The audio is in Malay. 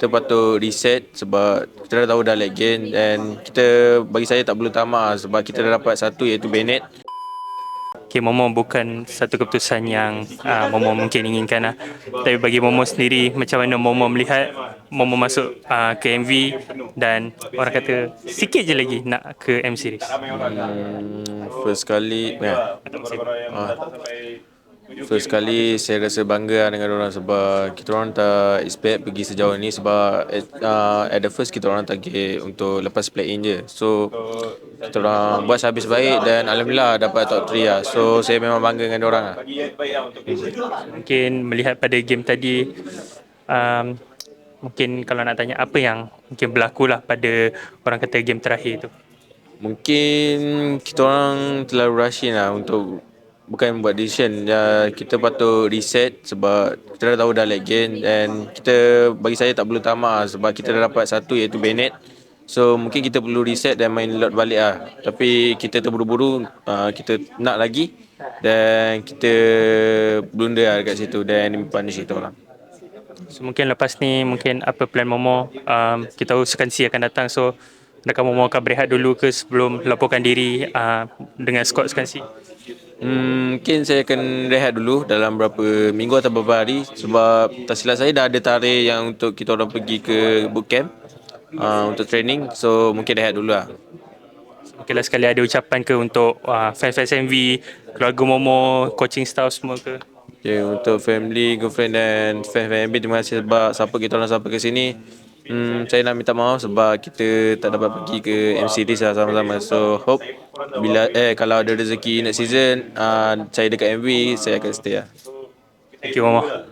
kita patut reset sebab kita dah tahu dah lag game dan kita bagi saya tak perlu tamak lah sebab kita dah dapat satu iaitu Bennett. Okay, Momo bukan satu keputusan yang uh, Momo mungkin inginkan lah. Tapi bagi Momo sendiri, macam mana Momo melihat Momo masuk uh, ke MV dan orang kata sikit je lagi nak ke M Series. Hmm, first kali, ya. Ah. First kali saya rasa bangga dengan orang sebab kita orang tak expect pergi sejauh ni sebab at, uh, at the first kita orang target untuk lepas play in je. So kita orang buat habis baik dan alhamdulillah dapat top 3 lah. So saya memang bangga dengan orang lah. Mungkin melihat pada game tadi, um, mungkin kalau nak tanya apa yang mungkin berlaku lah pada orang kata game terakhir tu. Mungkin kita orang terlalu rushing lah untuk bukan buat decision. Ya kita patut reset sebab kita dah tahu dah lag game dan kita bagi saya tak perlu tamak lah sebab kita dah dapat satu iaitu Bennett. So mungkin kita perlu reset dan main lot balik lah. Tapi kita terburu-buru uh, kita nak lagi dan kita blunder lah dekat situ dan punish kita orang. So, mungkin lepas ni mungkin apa plan Momo? Um, kita tahu sekansi akan datang. So adakah Momo akan berehat dulu ke sebelum laporkan diri uh, dengan squad sekansi? Hmm, mungkin saya akan rehat dulu dalam berapa minggu atau beberapa hari sebab tak silap saya dah ada tarikh yang untuk kita orang pergi ke bootcamp uh, untuk training so mungkin rehat dulu lah. Mungkin lah sekali ada ucapan ke untuk uh, fans-fans MV, keluarga Momo, coaching staff semua ke? Okay, untuk family, girlfriend dan fans FMB terima kasih sebab support kita orang sampai ke sini. Hmm, saya nak minta maaf sebab kita tak dapat pergi ke MC Series lah sama-sama. So hope bila eh kalau ada rezeki next season uh, saya dekat MV saya akan stay lah. Thank you Momo.